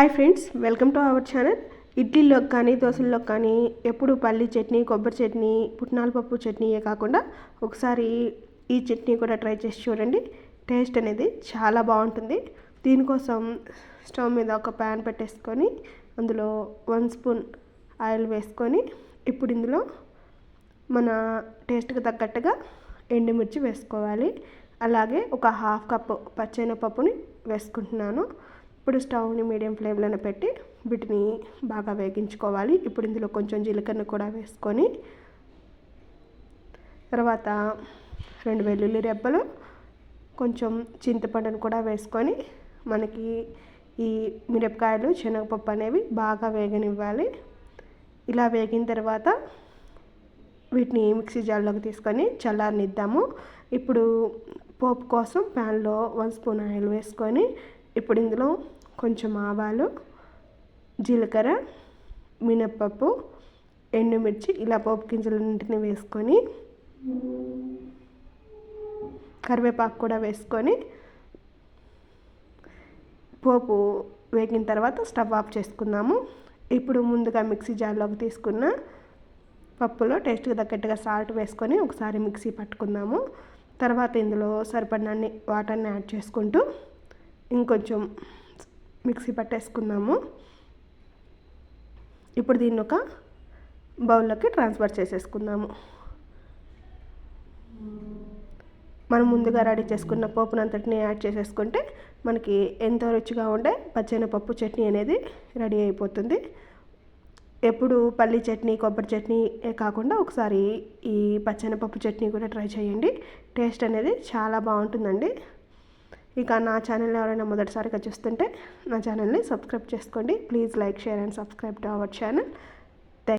Hi friends welcome to our channel. ఇడ్లీలోకి కానీ దోశల్లోకి కానీ ఎప్పుడు పల్లి చట్నీ కొబ్బరి చట్నీ పుట్నాల పప్పు చట్నీయే కాకుండా ఒకసారి ఈ చట్నీ కూడా ట్రై చేసి చూడండి. టేస్ట్ అనేది చాలా బాగుంటుంది. దీనికోసం స్టవ్ మీద ఒక ప్యాన్ పెట్టేసుకొని అందులో వన్ స్పూన్ ఆయిల్ వేసుకొని ఇప్పుడు ఇందులో మన టేస్ట్కి తగ్గట్టుగా ఎండుమిర్చి వేసుకోవాలి. అలాగే ఒక హాఫ్ కప్పు పచ్చెనపప్పుని వేసుకుంటున్నాను. ఇప్పుడు స్టవ్ని మీడియం ఫ్లేమ్లోనే పెట్టి వీటిని బాగా వేగించుకోవాలి. ఇప్పుడు ఇందులో కొంచెం జీలకర్ర కూడా వేసుకొని తర్వాత రెండు వెల్లుల్లి రెబ్బలు కొంచెం చింతపండును కూడా వేసుకొని మనకి ఈ మిరపకాయలు శనగపప్పు అనేవి బాగా వేగనివ్వాలి. ఇలా వేగిన తర్వాత వీటిని మిక్సీ జార్లోకి తీసుకొని చల్లారనిద్దాము. ఇప్పుడు పోపు కోసం ప్యాన్లో వన్ స్పూన్ ఆయిల్ వేసుకొని ఇప్పుడు ఇందులో కొంచెం ఆవాలు జీలకర్ర మినప్పప్పు ఎండుమిర్చి ఇలా పోపు గింజలన్నింటిని వేసుకొని కరివేపాకు కూడా వేసుకొని పోపు వేగిన తర్వాత స్టవ్ ఆఫ్ చేసుకుందాము. ఇప్పుడు ముందుగా మిక్సీ జార్లోకి తీసుకున్న పప్పులో టేస్ట్కి తగ్గట్టుగా సాల్ట్ వేసుకొని ఒకసారి మిక్సీ పట్టుకుందాము. తర్వాత ఇందులో సరిపడినన్ని వాటర్ని యాడ్ చేసుకుంటూ ఇంకొంచెం మిక్సీ పట్టేసుకుందాము. ఇప్పుడు దీన్ని ఒక బౌల్లోకి ట్రాన్స్ఫర్ చేసేసుకుందాము. మనం ముందుగా రెడీ చేసుకున్న పోపునంతటిని యాడ్ చేసేసుకుంటే మనకి ఎంతో రుచిగా ఉండే పప్పు చట్నీ అనేది రెడీ అయిపోతుంది. ఎప్పుడు పల్లి చట్నీ కొబ్బరి చట్నీ కాకుండా ఒకసారి ఈ పప్పు చట్నీ కూడా ట్రై చేయండి. టేస్ట్ అనేది చాలా బాగుంటుందండి. ఇక నా ఛానల్ ఎవరైనా మొదటిసారిగా చూస్తుంటే నా ఛానల్ని సబ్స్క్రైబ్ చేసుకోండి. Please like share and subscribe to our channel.